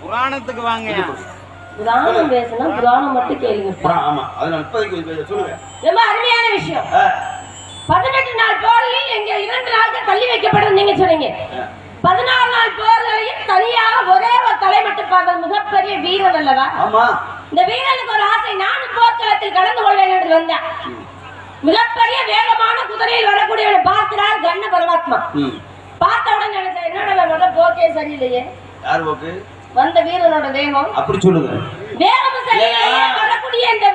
புராணத்துக்கு வாங்க. புராணம் பேசினா புராணம் மட்டும் கேளுங்க. ஆமா அது இப்போதைக்கு சொல்லுங்க ரொம்ப அருமையான விஷயம். பதினெட்டு நாள் போரில் எங்க இரண்டு நாளுக்கு தள்ளி வைக்கப்படும் நீங்க சொன்னீங்க. பதினாறு நாள் போர்களையும் தனியாக ஒரே ஒரு தலை மட்டும் பார்த்த மிகப்பெரிய வீரன் அல்லவா? ஆமா. இந்த வீரனுக்கு ஒரு ஆசை நானும் போர்க்களத்தில் கலந்து கொள்வேன் என்று வந்தேன். மிகப்பெரிய வேகமான குதிரையில் வரக்கூடியவனை பார்க்கிறார் கண்ண பரமாத்மா. பார்த்த உடனே என்னோட போக்கே சரியில்லையே. யார் போக்கு வந்த வீரனோட வேகம். அப்படி சொல்லுங்க. வேகமும் சரியில்லையே வரக்கூடிய இந்த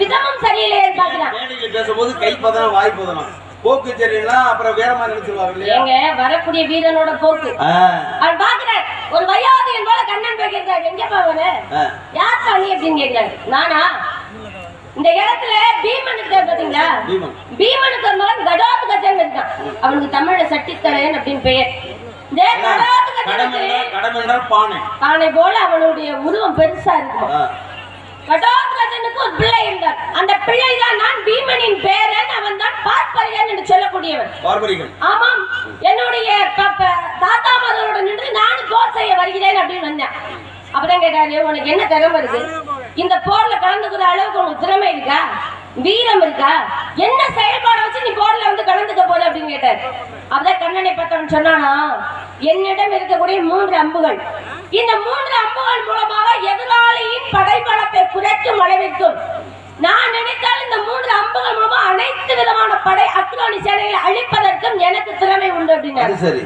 விதமும் சரியில்லையே பார்க்கிறான் மேடையில பேசும்போது கை பதனம் வாய் பதனம் போக்கு சரியில்லை அப்புறம் வேற மாதிரி நினைச்சிருவாங்க இல்லையா? ஏங்க வரக்கூடிய வீரனோட போக்கு. அவர் பாக்குறார் ஒரு வயோதிகன் போல கண்ணன் போய் கேட்கிறார் எங்க போவன. யார் சாமி அப்படின்னு கேட்கிறாரு. நானா? இந்த இடத்துல பீமன் இருக்கார் பாத்தீங்களா? பீமன். பீமனுக்கு ஒரு மகன் கஜன் இருக்கான். அவனுக்கு தமிழ்ல சட்டித்தரையன் அப்படின்னு பெயர். பானை. போல அவனுடைய உருவம் பெருசா இருக்கும். கடோத்கஜனுக்கு ஒரு பிள்ளை இருந்தார். அந்த பிள்ளை தான் நான் பீமனின் பேரன் அவன் தான் பார்ப்பரியன் என்று சொல்லக்கூடியவன். பார்பரிகள் ஆமாம் என்னுடைய தாத்தா மகளோட நின்று நானும் போர் செய்ய வருகிறேன் அப்படின்னு வந்தேன். அப்பதான் கேட்டாரு உனக்கு என்ன திறமை இருக்கு இந்த போர்ல கலந்துக்கிற அளவுக்கு உனக்கு திறமை இருக்கா? வீரம் இருக்கா? என்ன செயல்பாட வச்சு நீ போர்ல வந்து கலந்துக்க போற அப்படின்னு கேட்டார். அப்பதான் கண்ணனை பார்த்தவன் சொன்னானா என்னிடம் இருக்கக்கூடிய மூன்று அம்புகள். இந்த மூன்று அம்புகள் மூலமாக எதிராளியின் படைபலத்தை குறைக்கும் அளவிற்கும். நான் நினைத்தால் இந்த மூன்று அம்புகள் மூலமா அனைத்து விதமான படை அக்ரோனி சேனைகளை அழிப்பதற்கும் எனக்கு திறமை உண்டு அப்படின்னா சரி.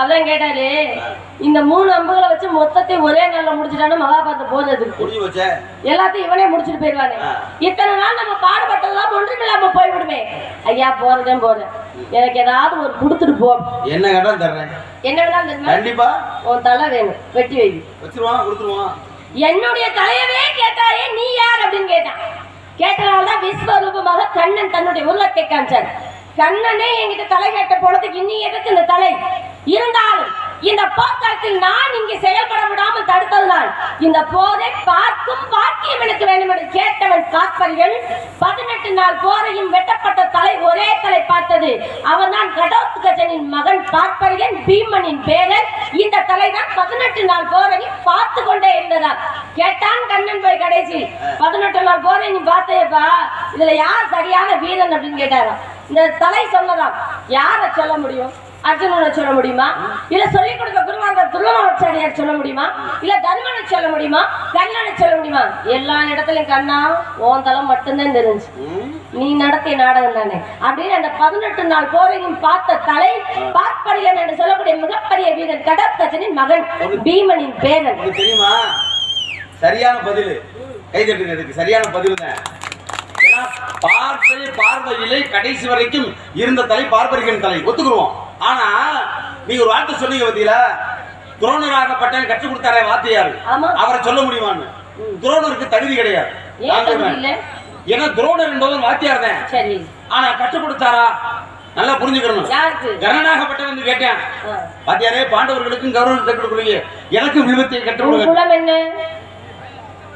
அதான் கேட்டாரு இந்த மூணு அம்புகளை வச்சு மொத்தத்தை ஒரே நாள்ல முடிச்சிட்டானு மகாபாரத போனதுக்கு புரிஞ்சு வச்ச எல்லாத்தையும் இவனே முடிச்சிட்டு போயிடுவானே. இத்தனை நாள் நம்ம பாடுபட்டதெல்லாம் ஒன்றும் இல்லாம போய்விடுமே. ஐயா போறதேன் போறேன். எனக்கு ஏதாவது ஒரு கொடுத்துட்டு போ. என்ன கேட்டா தர்றேன்? என்ன வேணாலும் தெரியுமா? கண்டிப்பா. உன் தலை வேணும். வெட்டி வை. வச்சிருவான் கொடுத்துருவான். என்னுடைய தலையவே கேட்டாயே நீ யார் அப்படின்னு கேட்டான். கேட்டனால்தான் விஸ்வரூபமாக கண்ணன் தன்னுடைய உள்ளத்தை காமிச்சார் கண்ணனே என்கிட்ட தலை கேட்ட போனதுக்கு இன்னி எதுக்கு இந்த தலை? இருந்தாலும் இந்த போர்க்களத்தில் நான் இங்கே செயல்பட விடாமல் தடுத்ததுதான் இந்த போரை பார்க்கும் பாக்கியம் எனக்கு வேண்டும் என்று கேட்டவன் காப்பர்கள் பதினெட்டு நாள் போரையும் வெட்டப்பட்ட தலை ஒரே தலை பார்த்தது. அவன்தான் கடோத் கஜனின் மகன் பார்ப்பரியன் பீமனின் பேரன் இந்த தலைதான் பதினெட்டு நாள் போரையும் பார்த்து கொண்டே இருந்ததா கேட்டான் கண்ணன் போய் கடைசி. பதினெட்டு நாள் போரை நீ பார்த்தேப்பா இதுல யார் சரியான வீரன் அப்படின்னு கேட்டாராம் இந்த தலை சொன்னதாம் யாரை சொல்ல முடியும்? அர்ஜுனனை சொல்ல முடியுமா? இல்ல சொல்லிக் கொடுக்க குருவாங்க துருவாச்சாரியார் சொல்ல முடியுமா? இல்ல தர்மனை சொல்ல முடியுமா? கண்ணனை சொல்ல முடியுமா? எல்லா இடத்துலயும் கண்ணா ஓன் தளம் மட்டும்தான் தெரிஞ்சு. நீ நடத்திய நாடகம் தானே. அப்படின்னு அந்த பதினெட்டு நாள் போரையும் பார்த்த தலை பார்ப்பரியன் என்று சொல்லக்கூடிய மிகப்பெரிய வீரன் கடற்கஜனின் மகன் பீமனின் பேரன். தெரியுமா? சரியான பதில். கை தட்டுங்க சரியான பதில் தான் பார்ப்பது பார்வையிலே கடைசி வரைக்கும் இருந்த தலை பார்ப்பரிக்கன் தலை. ஒத்துக்குருவோம் ஆனா நீங்க ஒரு வார்த்தை சொன்னீங்க பாத்தீங்களா? துரோணராகப்பட்டவன் கற்றுக் கொடுத்தாரே வாத்தியார். அவரை சொல்ல முடியுமான்னு? துரோணருக்கு தகுதி கிடையாது? ஏன்னா துரோணர் என்பவர் வாத்தியார் தான். ஆனா கற்றுக் கொடுத்தாரா? நல்லா புரிஞ்சுக்கணும். கரணனாகப்பட்டவன் கேட்டேன். ஆ. வாத்தியாரே பாண்டவர்களுக்கும் கௌரவம் கற்றுக் கொடுக்குறீங்க எனக்கு விழுவத்தை கற்றுக் கொடுங்க. என்ன?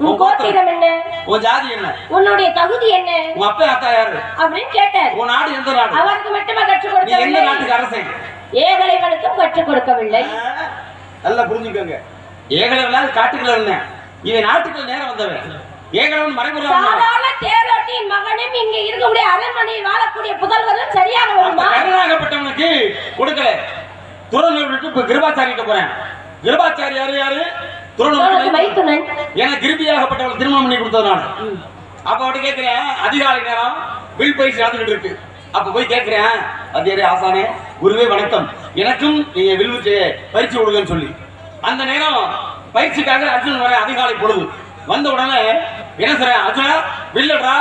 உன் கோத்திரம். என்ன? உன் ஜாதி என்ன? உன்னுடைய தகுதி என்ன? உன் அப்பா அத்தா யாரு? அப்படின்னு கேட்டார். உன் நாடு எந்த நாடு? அவருக்கு மட்டுமே கற்றுக் நீ எந்த கொடுக்கவில்லை. நாட்டுக்கு அரசன்? ஏகலைவனுக்கும் கற்றுக் கொடுக்கவில்லை. நல்லா புரிஞ்சுக்கோங்க. ஏகலவனால காட்டுக்குள்ள இருந்தேன் இவன் நாட்டுக்குள்ள நேரம் வந்தவன். ஏகலவன் மறைமுறை சாதாரண தேரோட்டியின் மகனும் இங்க இருக்கக்கூடிய அரண்மனையில் வாழக்கூடிய புதல்வரும் சரியாக வருமா? கருணாகப்பட்டவனுக்கு கொடுக்கல. துறநூறுக்கு இப்ப கிருபாச்சாரிட்ட போறேன். கிருபாச்சாரி யாரு யாரு? மைத்துனன் எனக்கு கிருபியாகப்பட்டவள் திருமணம் பண்ணி கொடுத்தது நான் அப்ப அவட்ட கேட்கிறேன் அதிகாலை நேரம் வில் பயிற்சி நடந்துகிட்டு இருக்கு. அப்ப போய் கேட்கிறேன் அதிகாரி ஆசானே குருவே வணக்கம். எனக்கும் நீங்க வில் பயிற்சி- கொடுங்கன்னு சொல்லி. அந்த நேரம் பயிற்சிக்காக அர்ஜுன் வர அதிகாலை பொழுது. வந்த உடனே என்ன சொல்றேன் அர்ஜுனா வில்லடா?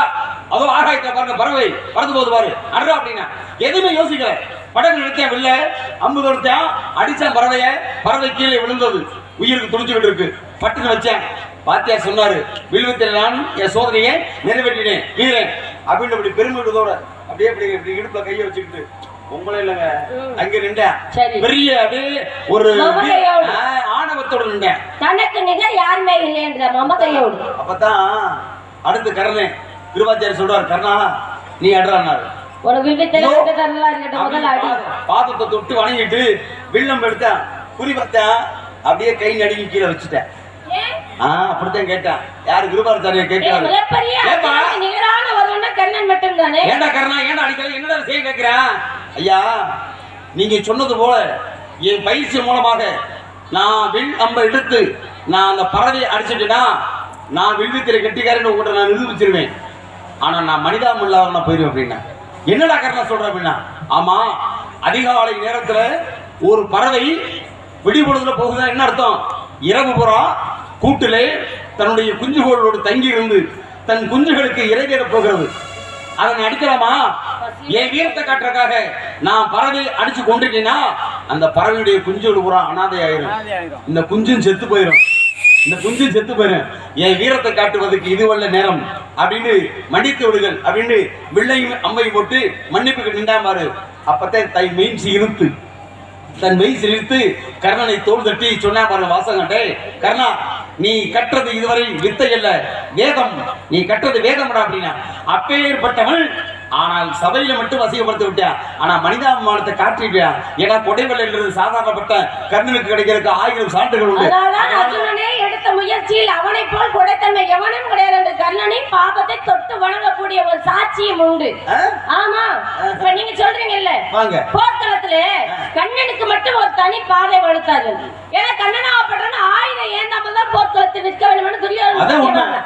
அதோ ஆகாயத்தை பாருங்க பறவை பறந்து போகுது பாரு. அட்ரா அப்படின்னா. எதுவுமே யோசிக்கல. படகு நிறுத்தியா வில்ல? அம்பு தொடுத்தேன் அடிச்சான் பறவைய பறவை கீழே விழுந்தது. உயிருக்கு துடிச்சுக்கிட்டு இருக்கு. பட்டுன்னு வச்சேன். பாத்தியா சொன்னாரு வில்வத்தில் நான் என் சோதனையை நிறைவேற்றினேன். வீரன். அப்படின்னு அப்படி பெருமிதத்தோட அப்படியே இப்படி இப்படி இடுப்புல கையை வச்சுக்கிட்டு உங்களே இல்லைங்க. அங்க நின்றேன். பெரிய அப்படியே ஒரு ஆணவத்தோட நின்றேன். தனக்கு நிகர் யாருமே இல்லை என்ற மமதையோடு அப்பதான் அடுத்து கர்ணன் கிருபாச்சாரி சொல்றாரு கர்ணா நீ அடுறாரு ஒரு பாதத்தை தொட்டு வணங்கிட்டு வில்லம் எடுத்தேன். குறி பார்த்தேன் அப்படியே கை நடுங்கி கீழே வச்சுட்டேன்? ஆ அப்படித்தான் கேட்டேன். யாரு கிருபாச்சாரிய ஏய், கேட்கிறாரு ஏண்டா கருணா? ஏண்டா அடிக்கல? என்னடா செய்ய கேட்கிறேன் ஐயா நீங்க சொன்னது போல என் பயிற்சி மூலமாக நான் வில் அம்ப எடுத்து நான் அந்த பறவையை அடிச்சிட்டேன்னா நான் வில்வித்திரை கட்டிக்காரன்னு உங்கள்கிட்ட நான் நிரூபிச்சிருவேன். ஆனா நான் மனிதாமுள்ளாக நான் போயிருவேன் அப்படின்னா. என்னடா கருணா சொல்ற அப்படின்னா? ஆமா அதிகாலை நேரத்துல ஒரு பறவை விடிபொழுதுல போகுதா? என்ன அர்த்தம்? இரவு புறா கூட்டிலே தன்னுடைய குஞ்சுகளோடு தங்கி இருந்து தன் குஞ்சுகளுக்கு இறை தேடப் போகிறது. அதை அடிக்கலாமா? என் வீரத்தை காட்டுறதுக்காக நான் பறவை அடிச்சு கொண்டுட்டேன்னா அந்த பறவையுடைய குஞ்சோடு பூரா அனாதை ஆயிரும். இந்த குஞ்சும் செத்து போயிடும் இந்த குஞ்சும் செத்து போயிடும் என் வீரத்தை காட்டுவதற்கு இதுவல்ல நேரம். அப்படின்னு மன்னித்து விடுகள் அப்படின்னு வில்லையும் அம்மையும் போட்டு மன்னிப்புக்கு நின்றாமாரு அப்பத்தான் தை மெயின் சிரித்து தன் மெய் சிரித்து கர்ணனை தோள் தட்டி சொன்னா பாருங்க வாசகண்டே கர்ணா நீ கற்றது இதுவரை வித்தை அல்ல வேதம் நீ கற்றது வேதம்டா அப்படின்னா அப்பேற்பட்டவன் ஆனால் சபையில மட்டும் வசியப்படுத்தி விட்டான். ஆனா மனிதாபிமானத்தை காட்டிட்டியா ஏன்னா கொடைவல்ன்றது சாதாரணப்பட்ட கர்ணனுக்கு கிடைக்கிறதுக்கு ஆயிரம் சான்றுகள் உண்டு. எடுத்த முயற்சியில் அவனை போல் கொடைத்தன்மை எவனும் கிடையாது என்று கர்ணனின் பாபத்தை தொட்டு வணங்கக்கூடிய ஒரு சாட்சியம் உண்டு? ஆமா. இப்ப நீங்க சொல்றீங்கல்ல? வாங்க. போர்க்களத்துல கண்ணனுக்கு மட்டும் ஒரு தனி பாதை வகுத்தார்கள். ஏன்னா கண்ணனாகப்பட்டவன் ஆயுதம் ஏந்தாமல் தான் போர்க்களத்தில் நிற்க வேண்டும். துரியோதன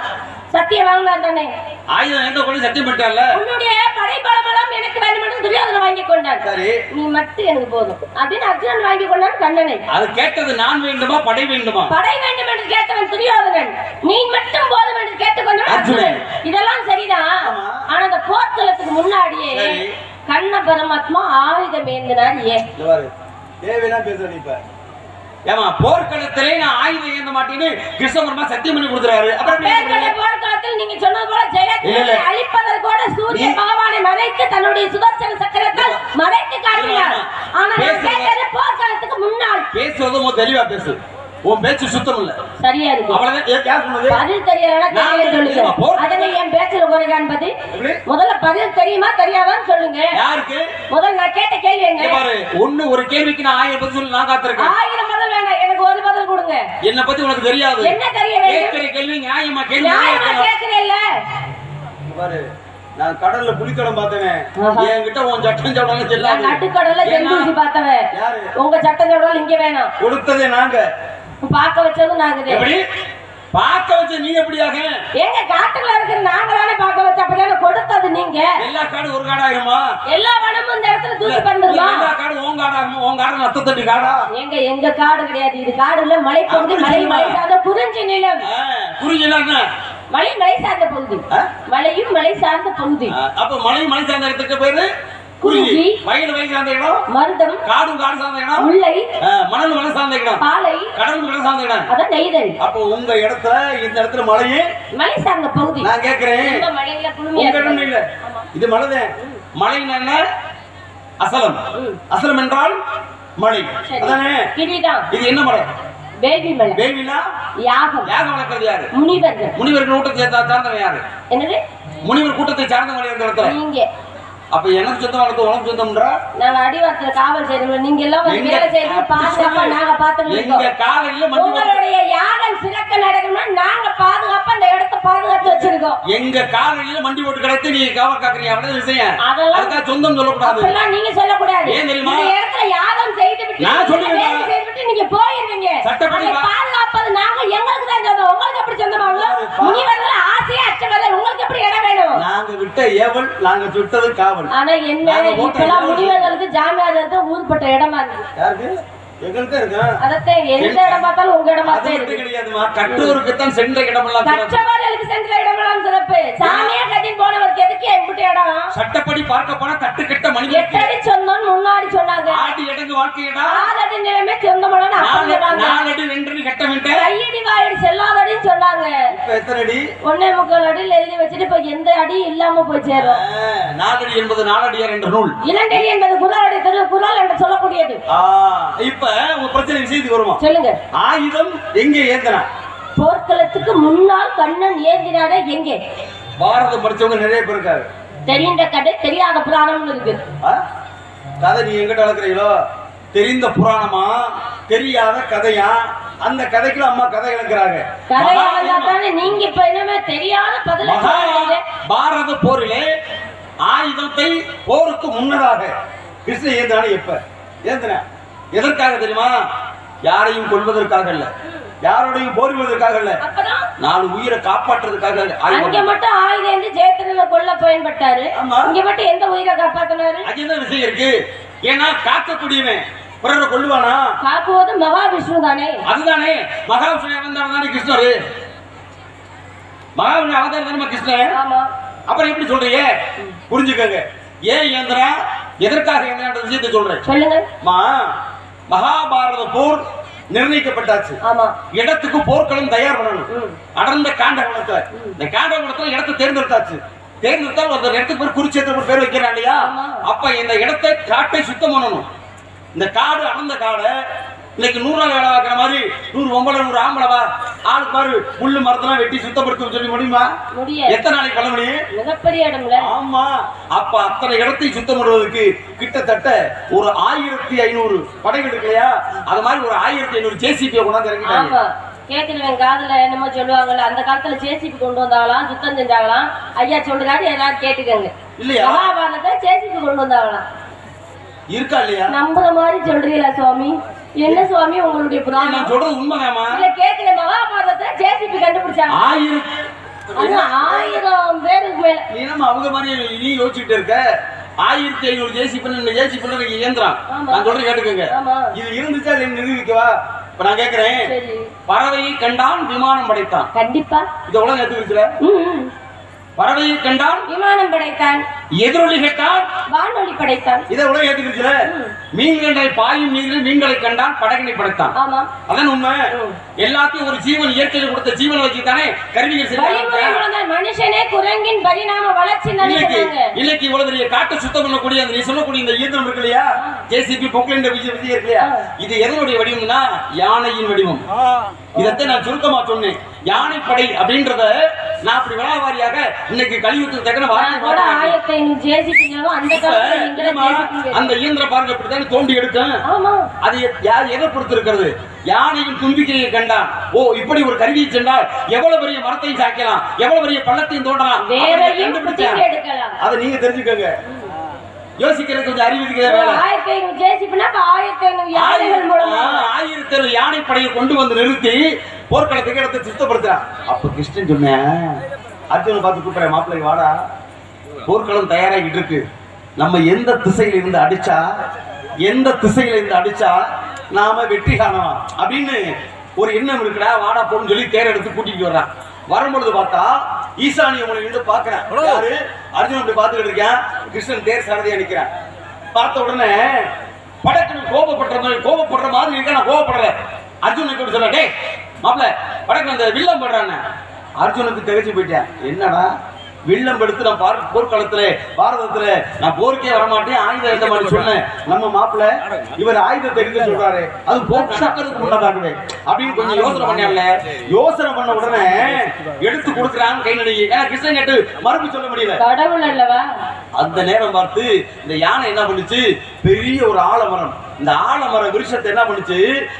சத்தியம் வாங்கினார் தானே? ஆயுதம் எந்த கொண்டு சத்தியம் பண்ணிட்டார்ல? உன்னுடைய படைபலமெல்லாம் எனக்கு வேண்டும் என்று துரியோதன வாங்கி கொண்டான் சரி. நீ மட்டும் எனக்கு போதும். அப்படின்னு அர்ஜுனன் வாங்கி கொண்டான் கண்ணனை. அது கேட்டது நான் வேண்டுமா படை வேண்டுமா? படை வேண்டும் என்று கேட்டவன் துரியோதனன். நீ மட்டும் போதும் என்று கேட்டுக்கொண்டவன் அர்ஜுனன். இதெல்லாம் சரிதான். ஆனா அந்த போர்க்களத்துக்கு முன்னாடியே. கண்ண பரமாத்மா ஆயுதம் ஏந்தினார் ஏன்? இந்த பாரு. தேவையா பேசுற இப்ப. ஏமா போர்க்களத்திலே நான் ஆயுதம் ஏந்த மாட்டேன்னு கிருஷ்ணபுரமா சத்தியம் பண்ணி கொடுத்துறாரு. அப்புறம்? போர்க்களத்தில் நீங்க சொன்னது போல ஜெயத்தை. அழிப்பதற்கோட சூரிய பகவானை மறைத்து தன்னுடைய சுதர்சன சக்கரத்தால் மறைத்து காட்டினார் ஆனா நான் போர்க்களத்துக்கு முன்னால். பேசுவது உன் தெளிவா பேசு. உன் பேச்சு சுத்தம் இல்ல. சரியா இருக்கு. அவ்வளவுதான். பதில்? போர் அதனை என் பேச்சுல என்பது எப்படி? முதல்ல பதில் தெரியுமா தெரியாதான்னு சொல்லுங்க. யாருக்கு? முதல்ல நான் கேட்ட கேள்வி பாரு ஒண்ணு ஒரு கேள்விக்கு நான் ஆயிரம் பதில் சொல்லி நான் காத்திருக்கேன். ஆயிரம் எனக்கு ஒரு பதில் கொடுங்க. என்ன பத்தி உனக்கு தெரியாது. என்ன தெரிய வேண்டும்? கேட்கிற கேள்வி நியாயமா கேள்வி. கேட்கிறேன்ல இங்க பாரு நான் கடல்ல புலிக்கடம் பார்த்தவன். என்கிட்ட உன் சட்டம் சவடாலும் நான் செல்லாது. நடுக்கடல ஏன்னா, செந்தூசி பார்த்தவன். யாரு? உங்க சட்டம் சொல்றாலும் இங்க வேணாம். கொடுத்ததே நாங்க. பார்க்க வச்சதும் நாங்க எப்படி? பார்க்க வச்ச நீ எப்படியாக? எங்க காட்டுல இருக்கிற நாங்களானே பார்க்க வச்ச அப்படிதானே கொடுத்தது நீங்க? எல்லா காடும் ஒரு காடாயிருமா? எல்லா வனமும் இந்த இடத்துல இல்ல, பறந்துருமா? எல்லா காடும் உன் காடாகுமா. உன் காடு நத்த தட்டி காடா? எங்க எங்க காடு கிடையாது. இது காடு இல்ல மலைப்பகுதி அப்படி மலை? மலை சார்ந்த குறிஞ்சி நிலம். என்ன? மலை மலை சார்ந்த பகுதி? மலையும் மலை சார்ந்த பகுதி அப்ப மலை மலை சார்ந்த இடத்துக்கு பேரு குறிஞ்சி. வயல் வயல் சார்ந்த இடம் மருதம் காடும் காடு சார்ந்த இடம் முல்லை மணல் மணல் சார்ந்த இடம் பாலை கடல் கடல் சார்ந்த இடம். அதான் நெய்தல். அப்போ உங்க இடத்துல இந்த இடத்துல மழையே மலை சார்ந்த பகுதி. நான் கேக்குறேன். உங்க இடம். இல்ல. இது மலைதான். மலை என்ன? அசலம். அசலம் என்றால் மலை. அதானே? இது என்ன மலை? வேள்வி மலை. வேள்வினா யாகம். யாகம் வளர்க்கறது யாரு? முனிவர்கள். முனிவர் கூட்டத்தை சார்ந்தவன் யாரு? என்னது? முனிவர் கூட்டத்தை சார்ந்தவன் இந்த இடத்துல? அப்ப எனக்கு சொந்தம் வளர்த்து உனக்கு சொந்தம்ன்றா? நாங்க அடிவாரத்துல காவல் செய்யறோம் நீங்க எல்லாம் வந்து வேலை செய்யறது பாதுகாப்பா சொல்லு. நாங்க இருக்கோம் காலையில உங்களுடைய யாகம் சிறக்க நடக்கணும்னா நாங்க பாதுகாப்பா அந்த இடத்த பாதுகாத்து வச்சிருக்கோம். எங்க காலையில மண்டி போட்டு கிடைத்து நீ காவல் காக்குறீங்க அவ்வளவு விஷயம். அதெல்லாம் சொந்தம் சொல்லக்கூடாது. நீங்க சொல்லக்கூடாது. ஏன் தெரியுமா? இடத்துல யாகம் செய்து நான் நீங்க சொல்லுவேன். வேலை செய்து விட்டு நீங்க போயிருவீங்க சட்டப்படி அதை வா- பாதுகாப்பது நாங்க எங்களுக்கு தான் சொந்தம் உங்களுக்கு எப்படி சொந்தமாகும் பாரு, பா- முனிவர்கள் ஆசையா அச்சவர்கள் உங்களுக்கு எப்படி இடம் வேணும் நாங்க விட்ட ஏவல் நாங்க சுட்டது காவல். ஆனா என்ன இப்பெல்லாம் முனிவர்களுக்கு ஜாமியார் ஊர்பட்ட இடமா இருக்கு. யாருக்கு? இடமா அது தான் கிடையாதுமா. சென்ற இடமெல்லாம். கற்றவர்களுக்கு சென்ற இடமெல்லாம் சிறப்பு. சாமியா இடம் சட்டப்படி பார்க்க போனா தட்டு கெட்ட மனிதனுக்கு எட்டடி சொந்தம் முன்னாடி சொன்னாங்க. ஆடி இடங்கு வாழ்க்கையடா. ஆதடி நிலைமை சொந்தமான நாலடி ரெண்டு கட்ட. விட்ட கையடி வாயடி செல்லாதடின்னு சொன்னாங்க. இப்ப எத்தனை அடி? ஒன்னே முக்கால் அடியில் எழுதி வச்சுட்டு இப்ப எந்த அடி இல்லாம போய் சேரும். நாலடி என்பது நாலடியார் என்ற நூல்? இளண்டடி என்பது குரல் அடி திரு குரல் என்று சொல்லக்கூடியது. ஆ, இப்ப உங்க பிரச்சனை விஷயத்துக்கு வருமா? சொல்லுங்க. ஆயுதம் எங்க ஏந்தனா? போர்க்களத்துக்கு முன்னால் கண்ணன் ஏந்தினாரே எங்கே? பாரதம் படிச்சவங்க நிறைய பேர் இருக்காரு தெரிந்த கதை தெரியாத புராணம்னு இருக்கு? கதை நீ எங்கிட்ட வளர்க்குறீங்களோ? தெரிந்த புராணமா? தெரியாத கதையா? அந்த கதைக்குள்ள அம்மா கதை இழக்கிறாங்க. நீங்க இப்ப என்னமே தெரியாத பதில. பாரத போரிலே ஆயுதத்தை போருக்கு முன்னதாக கிருஷ்ண ஏந்தானே எப்ப ஏந்தன? எதற்காக தெரியுமா? யாரையும் கொல்வதற்காக இல்ல யாரோடையும் போரிடுவதற்காக இல்ல அப்புறம் நாலு உயிரை காப்பாற்றுறதுக்காக அங்க மட்டும் ஆயுதம் இருந்து ஜெயத்திரனை கொல்ல பயன்பட்டாரு. இங்க மட்டும் எந்த உயிரை காப்பாத்தினாரு? அது என்ன விஷயம் இருக்கு? ஏன்னா காக்கக்கூடியவன் பிறரை கொல்லுவானா? காக்குவது மகாவிஷ்ணு தானே. அதுதானே. மகாவிஷ்ணு அவதாரம் தானே கிருஷ்ணர்? மகாவிஷ்ணு அவதாரம் தானே கிருஷ்ணர் அப்புறம் எப்படி சொல்றீங்க? புரிஞ்சுக்கங்க. ஏன் இயந்திரா எதற்காக இயந்திரன்ற விஷயத்தை சொல்றேன். சொல்லுங்க. மகாபாரத போர் நிர்ணயிக்கப்பட்டாச்சு. இடத்துக்கு போர்க்களம் தயார் பண்ணணும். அடர்ந்த காண்டகுணத்துல இந்த காண்டகுணத்துல இடத்தை தேர்ந்தெடுத்தாச்சு. தேர்ந்தெடுத்தால் அந்த இடத்துக்கு பேர் குருச்சேத்திரம் பேர் வைக்கிறான் இல்லையா. அப்ப இந்த இடத்தை காட்டை சுத்தம் பண்ணணும். இந்த காடு அடர்ந்த காடை. இன்னைக்கு நூறு நாள் வேலை பார்க்குற மாதிரி நூறு ஒன்பது நூறு ஆம்பளவா ஆளுக்கு பாரு புல்லு மரத்தெல்லாம் வெட்டி சுத்தப்படுத்த சொல்லி முடியுமா? எத்தனை நாளைக்கு பண்ண முடியும் மிகப்பெரிய இடம்ல. ஆமா. அப்ப அத்தனை இடத்தை சுத்தம் பண்ணுவதற்கு கிட்டத்தட்ட ஒரு ஆயிரத்தி ஐநூறு படைகள் இருக்கு இல்லையா? அது மாதிரி ஒரு ஆயிரத்தி ஐநூறு ஜேசிபியை கொண்டாந்து இறங்கிட்டாங்க ஆமா. கேக்குறவன் காதுல என்னமோ சொல்லுவாங்கல்ல அந்த காலத்துல ஜேசிபி கொண்டு வந்தாங்களாம் சுத்தம் செஞ்சாங்களாம். ஐயா சொல்லுறாரு எல்லாரும் கேட்டுக்கங்க. இல்லையா? மகாபாரதத்தை ஜேசிபி கொண்டு வந்தாங்களாம். இருக்கா இல்லையா? நம்புற மாதிரி சொல்றீங்களா சுவாமி. என்ன சுவாமி உங்களுடைய புராணம்? நான் சொல்றது உண்மைதாமா இல்ல கேக்குற மகாபாரதத்துல ஜேசிபி கண்டுபிடிச்சாங்க. ஆயிரம். அது ஆயிரம் பேருக்கு மேல. நம்ம அவங்க மாதிரி நீ யோசிச்சுட்டு இருக்க? ஆயிரத்தி ஐநூறு ஜேசி பண்ண ஜேசி பண்ண இயந்திரம். நான் சொல்றேன் கேட்டுக்கோங்க. இது இருந்துச்சா இல்ல நிரூபிக்கவா? இப்ப நான் கேக்குறேன். பறவையை கண்டான் விமானம் படைத்தான். கண்டிப்பா. இத உலகம் எடுத்துக்கிச்சுல பறவையை கண்டான். விமானம் படைத்தான். எதிரொலி கேட்டான். வானொலி படைத்தான். இதை உலகம் ஏத்துக்கிச்சுல மீன்களை பாயும் நீரில் மீன்களை கண்டான் படகினை படைத்தான். ஆமா அதான் உண்மை. எல்லாத்தையும் ஒரு ஜீவன் இயற்கையில் கொடுத்த ஜீவனை வச்சு தானே கருவிகள் மனுஷனே குரங்கின் பரிணாம வளர்ச்சி இன்னைக்கு இவ்வளவு பெரிய காட்டை சுத்தம் பண்ணக்கூடிய அந்த நீ சொல்லக்கூடிய இந்த இயந்திரம் இருக்கு இல்லையா? ஜேசிபி பொக்லின் இருக்கு இல்லையா? இது எதனுடைய வடிவம்னா யானையின் வடிவம். இதைத்தான் நான் சுருக்கமா சொன்னேன். யானைப்படை அப்படின்றத நான் அப்படி விழாவாரியாக இன்னைக்கு கலியுகத்துக்கு தக்கன அந்த இயந்திரம் பாருங்க இப்படித்தானே தோண்டி எடுக்கும்? ஆமா. அது யார் எதை பொறுத்து இருக்கிறது யானையின் தும்பிக்கையை கண்டான். ஓ இப்படி ஒரு கருவியை சென்றால் எவ்வளவு பெரிய மரத்தையும் சாய்க்கலாம் எவ்வளவு பெரிய பள்ளத்தையும் தோண்டலாம். அதை நீங்க தெரிஞ்சுக்கோங்க. யோசிக்கிறது கொஞ்சம் அறிவு வேலை ஆயிரத்தி ஐநூறு ஜேசிபினா ஆயிரத்தி ஐநூறு யானைகள் மூலமா. ஆயிரத்தி ஏழு யானைப்படையை கொண்டு வந்து நிறுத்தி போர்க்களத்துக்கு இடத்தை சுத்தப்படுத்துறான். அப்ப கிருஷ்ணன் சொன்னேன் அர்ஜுனை பார்த்து கூப்பிடுறேன் மாப்பிள்ளை வாடா. போர்க்களம் தயாராகிட்டு இருக்கு. நம்ம எந்த திசையில இருந்து அடிச்சா எந்த திசையில இருந்து அடிச்சா நாம வெற்றி காணலாம். அப்படின்னு ஒரு எண்ணம் இருக்குடா வாடா போன்னு சொல்லி தேர் எடுத்து கூட்டிட்டு வர்றான். வரும்பொழுது பார்த்தா ஈசானிய நின்று பாக்குறேன் யாரு? அர்ஜுன் அப்படி பார்த்துக்கிட்டு இருக்கேன். கிருஷ்ணன் தேர் சாரதியா நிக்கிறான். பார்த்த உடனே படக்குன்னு கோபப்படுற மாதிரி கோபப்படுற மாதிரி இருக்க? நான் கோபப்படுறேன். அர்ஜுனுக்கு இப்படி சொல்ல டேய் மாப்பிள படக்கு அந்த வில்லம் படுறானே அர்ஜுனுக்கு திகச்சு போயிட்டேன். என்னடா? வில்லம் எடுத்து நான் பார் போர்க்களத்துல பாரதத்துல நான் போருக்கே வரமாட்டேன் ஆயுதம் எழுத மாட்டேன் சொன்னேன்? நம்ம மாப்பிள இவர் ஆயுதத்தை எடுக்க சொல்றாரு. அது போர் நடக்கிறதுக்கு முன்னதாகவே அப்படின்னு கொஞ்சம் யோசனை பண்ணல. யோசனை பண்ண உடனே எடுத்து கொடுக்குறான் கை நடுங்கி. ஏன்னா கிருஷ்ணன் கேட்டு மறுப்பு சொல்ல முடியல. கடவுள் அல்லவா? அந்த நேரம் பார்த்து இந்த யானை என்ன பண்ணுச்சு? பெரிய ஒரு ஆலமரம். இந்த ஆலமர விருஷத்தை என்ன பண்ணுச்சு?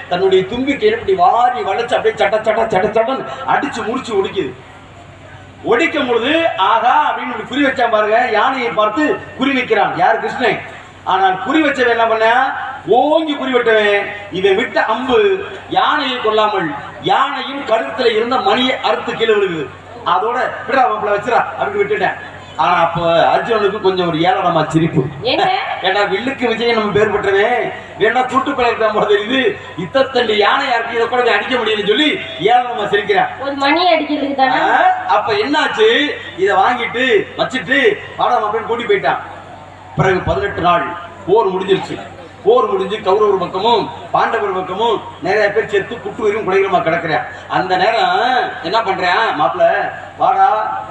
தன்னுடைய தும்பிக்கை இப்படி வாரி வளைச்சு அப்படியே சட்ட சட்ட சட்ட சட்டன்னு அடிச்சு முடிச்சு ஒடிக்குது. ஒடிக்கும் பொழுது ஆகா அப்படின்னு இப்படி குறி வச்சான் பாருங்க யானையை பார்த்து குறி வைக்கிறான். யார்? கிருஷ்ணன். ஆனால் குறி வச்சவன் என்ன பண்ண ஓங்கி குறி விட்டவன். இவன் விட்ட அம்பு யானையை கொல்லாமல் யானையின் கழுத்துல இருந்த மணியை அறுத்து கீழே விழுகுது. அதோட விடா மாப்பிள அப்படின்னு விட்டுட்டேன். ஆனா அப்ப அர்ஜுனனுக்கு கொஞ்சம் ஒரு ஏளனமா சிரிப்பு. ஏண்டா வில்லுக்கு விஜய் நம்ம பேர் பெற்றவன் வேணா கூட்டு பழக்கம் போல தெரியுது இத்தத்தண்டு யானை யாருக்கு இதை கூட அடிக்க முடியும்னு சொல்லி ஏளனமா சிரிக்கிறான். ஒரு மணி அடிக்கிறதுக்கு தானே? அப்ப என்னாச்சு? இத வாங்கிட்டு வச்சுட்டு பாடம் அப்படின்னு கூட்டி போயிட்டான். பிறகு பதினெட்டு நாள் போர் முடிஞ்சிருச்சு. போர் முடிஞ்சு கௌரவர் பக்கமும் பாண்டவர் பக்கமும் நிறைய பேர் செத்து குட்டுவரும் குடைகளுமா கிடக்குறேன் அந்த நேரம் என்ன பண்றேன் மாப்பிள்ள வாடா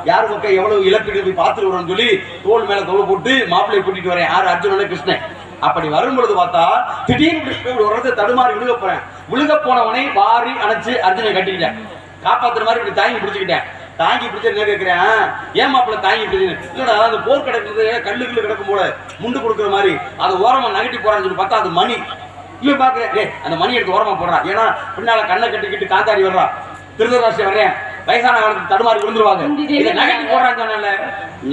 யார் பக்கம் எவ்வளவு இழப்பீடு போய் பார்த்துட்டு வரோம்னு சொல்லி தோல் மேல தோல் போட்டு மாப்பிள்ளையை கூட்டிட்டு வரேன். யார் அர்ஜுனன் கிருஷ்ணன். அப்படி வரும் பொழுது பார்த்தா திடீர்னு இப்படி தடுமாறி விழுக போறேன். விழுக போனவனை வாரி அணைச்சு அர்ஜுனை கட்டிக்கிட்டேன். காப்பாத்துற மாதிரி இப்படி தாங்கி பிடிச்சுக்கிட்டேன். தாங்கி பிடிச்ச என்ன கேட்கிறேன் ஏன் மாப்பிள்ள தாங்கி பிடிச்சு இல்லடா அந்த போர் கிடக்குறது கல்லு கில்லு கிடக்கும் போல முண்டு கொடுக்குற மாதிரி. அதை ஓரமா நகட்டி போறான்னு சொல்லி பார்த்தா அது மணி. இவன் பாக்குறேன் டேய் அந்த மணி எடுத்து ஓரமா போடுறான் ஏன்னா பின்னால கண்ணை கட்டிக்கிட்டு காத்தாடி வர்றா. திருதராசி வர்றேன் வயசான காலத்துக்கு தடுமாறி விழுந்துருவாங்க. இதை நகட்டி போடுறாங்க சொன்னேன்ல.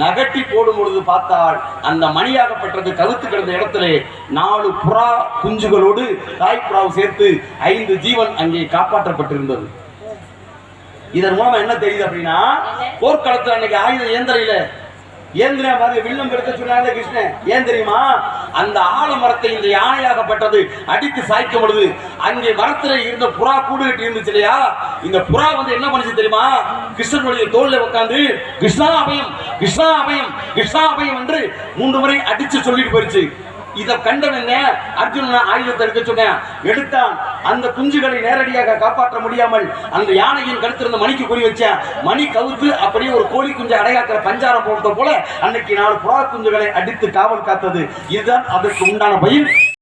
நகட்டி போடும் பொழுது பார்த்தால் அந்த மணியாகப்பட்டது கவுத்து கிடந்த இடத்திலே நாலு புறா குஞ்சுகளோடு தாய் புறாவை சேர்த்து ஐந்து ஜீவன் அங்கே காப்பாற்றப்பட்டிருந்தது. இதன் மூலமா என்ன தெரியுது அப்படின்னா போர்க்களத்துல அன்னைக்கு ஆயுதம் ஏந்திரையில ஏந்திரா மாதிரி வில்லம் எடுக்க சொன்னாங்க கிருஷ்ணன் ஏன் தெரியுமா? அந்த ஆலமரத்தை இந்த யானையாகப்பட்டது அடித்து சாய்க்கும் பொழுது அங்கே மரத்துல இருந்த புறா கூடு கட்டி இருந்துச்சு இல்லையா? இந்த புறா வந்து என்ன பண்ணுச்சு தெரியுமா? கிருஷ்ணனுடைய தோல்ல உட்கார்ந்து கிருஷ்ணா அபயம் கிருஷ்ணா அபயம் கிருஷ்ணா அபயம் என்று மூன்று முறை அடிச்சு சொல்லிட்டு போயிடுச்சு இதை கண்டனே என்ன அர்ஜுனன் ஆயுதத்தை எடுக்க சொன்னேன். எடுத்தான். அந்த குஞ்சுகளை நேரடியாக காப்பாற்ற முடியாமல் அந்த யானையின் கழுத்திருந்த மணிக்கு குறி வச்சேன். மணி கவுத்து அப்படியே ஒரு கோழி குஞ்சு அடையாக்கிற பஞ்சாரம் போட்டது போல அன்னைக்கு நாலு புறா குஞ்சுகளை அடித்து காவல் காத்தது. இதுதான் அதற்கு உண்டான பயில்